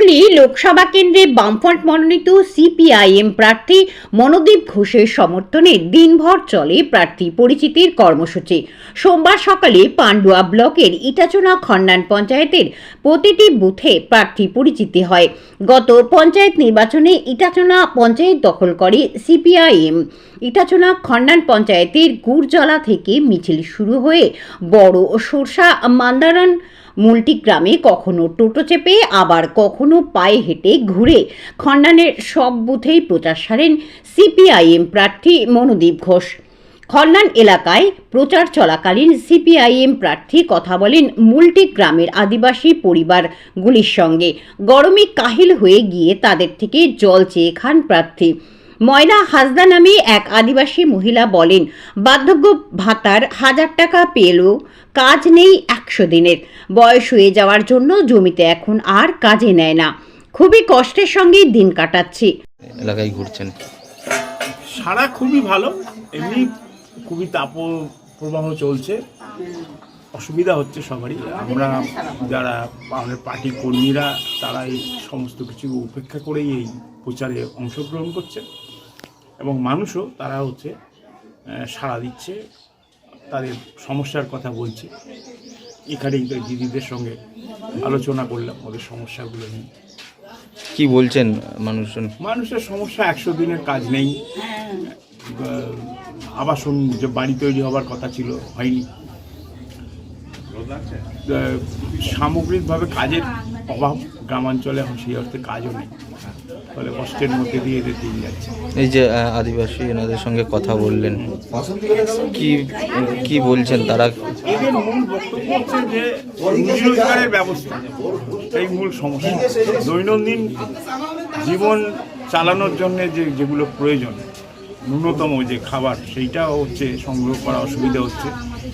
হুগলি লোকসভা কেন্দ্রে বামফ্রন্ট মনোনীত সিপিআইএম প্রার্থী মনোদীপ ঘোষের সমর্থনে দিনভর চলে প্রার্থী পরিচিতির কর্মসূচি। সোমবার সকালে পান্ডুয়া ব্লকের ইটাচোনা খন্ডান পঞ্চায়েতের প্রতিটি বুথে প্রার্থী পরিচিতি হয়। গত পঞ্চায়েত নির্বাচনে ইটাচোনা পঞ্চায়েত দখল করে সিপিআইএম। ইটাচোনা খন্ডান পঞ্চায়েতের গুড়জলা থেকে মিছিল শুরু হয়ে বড় সরষা মান্দারান মুলটি গ্রামে কখনো টোটো চেপে, আবার কখনো পায়ে হেঁটে ঘুরে। খন্ডানের সব বুথেই প্রচার সারেন সিপিআইএম প্রার্থী মনোদীপ ঘোষ। খন্ডান এলাকায় প্রচার চলাকালীন সিপিআইএম প্রার্থী কথা বলেন মুলটি গ্রামের আদিবাসী পরিবারগুলির সঙ্গে। গরমে কাহিল হয়ে গিয়ে তাদের থেকে জল চেয়ে খান প্রার্থী। ময়না হাসদা নামে এক আদিবাসী মহিলা বলেন বার্ধক্য ভাতার হাজার টাকা পেলেও কাজ নেই একশো দিনের। বয়স হয়ে যাওয়ার জন্য জমিতে এখন আর কাজে নেয় না। খুবই কষ্টের সঙ্গেই দিন কাটাচ্ছি। এলাকায় ঘুরছেন সারা খুবই ভালো। এমনি খুবই তাপ প্রবাহ চলছে। অসুবিধা হচ্ছে সবারই। আমরা যারা আমাদের পার্টি কর্মীরা তারা এই সমস্ত কিছু উপেক্ষা করেই এই প্রচারে অংশগ্রহণ করছে। এবং মানুষও তারা হচ্ছে সাড়া দিচ্ছে তাদের সমস্যার কথা বলছে। এখানেই তো দিদিদের সঙ্গে আলোচনা করলাম ওদের সমস্যাগুলো নিয়ে। কি বলছেন মানুষজন? মানুষের সমস্যা একশো দিনের কাজ নেই। আবাসন যে বাড়ি তৈরি হবার কথা ছিল হয়নি। সামগ্রিকভাবে কাজের অভাব গ্রামাঞ্চলে এখন সেই অর্থে কাজও নেই। ফলে কষ্টের মধ্যে দিয়ে এদের দিন যাচ্ছে। এই যে আদিবাসী এনাদের সঙ্গে কথা বললেন কি কি বলছেন তারা? এদের মূল বক্তব্য হচ্ছে যে রোজগারের ব্যবস্থা এই মূল সমস্যা। দৈনন্দিন জীবন চালানোর জন্য যে যেগুলো প্রয়োজন ন্যূনতম যে খাবার সেইটাও হচ্ছে সংগ্রহ করা অসুবিধা হচ্ছে।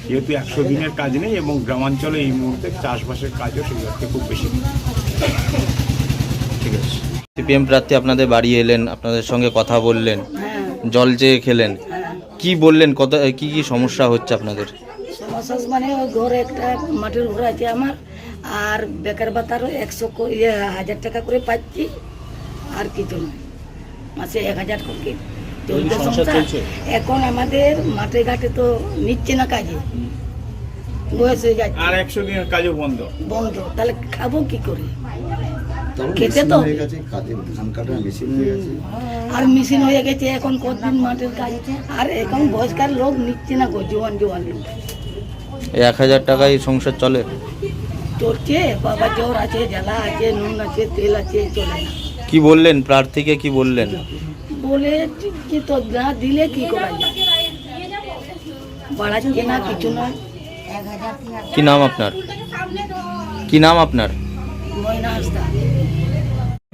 যেহেতু একশো দিনের কাজ নেই এবং গ্রামাঞ্চলে এই মুহূর্তে চাষবাসের কাজও সেই অর্থে খুব বেশি নেই। সিপিএম প্রার্থী আপনাদের বাড়ি এলেন আপনাদের সঙ্গে কথা বললেন জল চেয়ে খেলেন কি বললেন কত কি কি সমস্যা হচ্ছে আপনাদের? সমস্যা মানে ওই ঘরে একটা মাটির ঘর আছে আমার আর বেকার ভাতারও একশো কো- ইয়ে হাজার টাকা করে পাচ্ছি আর কিছু নয়। মাসে এক হাজার করে। চলছে? এখন আমাদের মাঠে ঘাটে তো নিচ্ছে না কাজে। বয়স হয়ে যাচ্ছে। আর একশো দিনের কাজও বন্ধ। বন্ধ। তাহলে খাব কি করে? খেতে তো। হবে। ধান কাটার মেশিন হয়ে গেছে। আর মেশিন হয়ে গেছে এখন কতদিন মাঠের কাজ? আর এখন বয়স্কার লোক নিচ্ছে না গো জোয়ান জোয়ান লোক এক হাজার টাকায় সংসার চলে? চলছে বাবা জ্বর আছে জ্বালা আছে নুন আছে তেল আছে চলে না। কি বললেন? প্রার্থীকে কি বললেন? বলে কি তো না দিলে কি করা যায়? বাড়াচ্ছে না কিছু না। কি নাম আপনার? কি নাম আপনার? ময়না হাসদা।